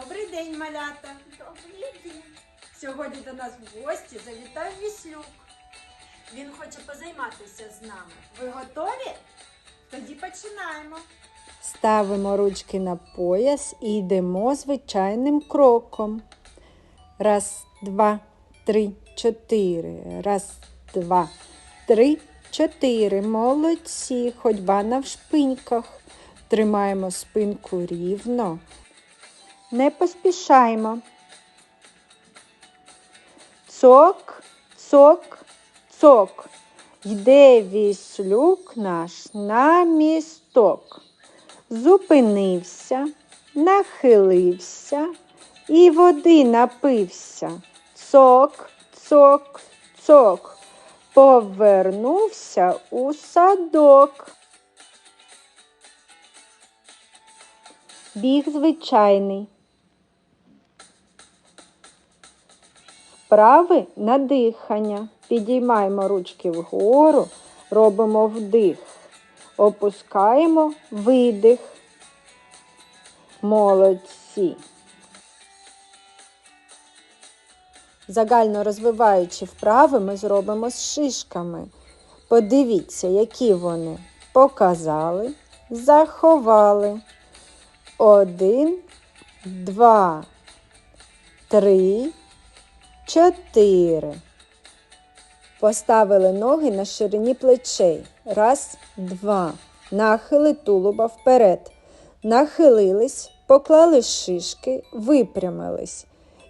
Добрий день, малята! Добрий день. Сьогодні до нас в гості завітав Віслюк. Він хоче позайматися з нами. Ви готові? Тоді починаємо. Ставимо ручки на пояс і йдемо звичайним кроком. Раз, два, три, чотири. Раз, два, три, чотири. Молодці. Ходьба навшпиньках. Тримаємо спинку рівно. Не поспішаємо. Цок, цок, цок. Йде віслюк наш на місток. Зупинився, нахилився і води напився. Цок, цок, цок. Повернувся у садок. Біг звичайний. Вправи на дихання. Підіймаємо ручки вгору, робимо вдих. Опускаємо видих. Молодці. Загально розвиваючи вправи, ми зробимо з шишками. Подивіться, які вони показали, заховали. Один, два, три, чотири. Поставили ноги на ширині плечей. Раз, два. Нахили тулуба вперед. Нахилились, поклали шишки, випрямились.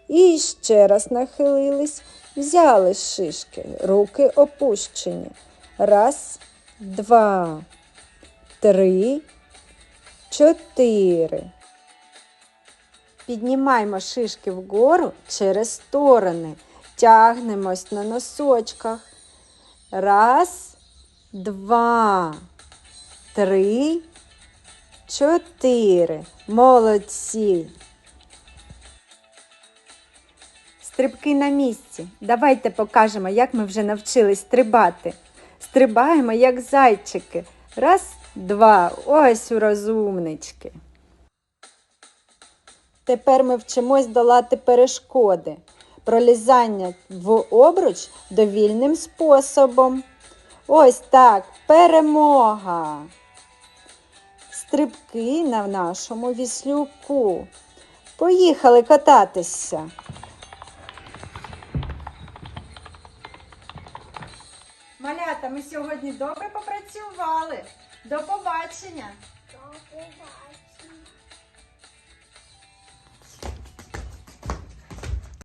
І ще раз нахилились, взяли шишки, руки опущені. Раз, два, три, чотири. Піднімаємо шишки вгору через сторони. Тягнемось на носочках. Раз, два, три, чотири. Молодці. Стрибки на місці. Давайте покажемо, як ми вже навчились стрибати. Стрибаємо, як зайчики. Раз, два. Ось у розумнички. Тепер ми вчимось долати перешкоди. Пролізання в обруч довільним способом. Ось так, перемога. Стрибки на нашому віслюку. Поїхали кататися. Малята, ми сьогодні добре попрацювали. До побачення!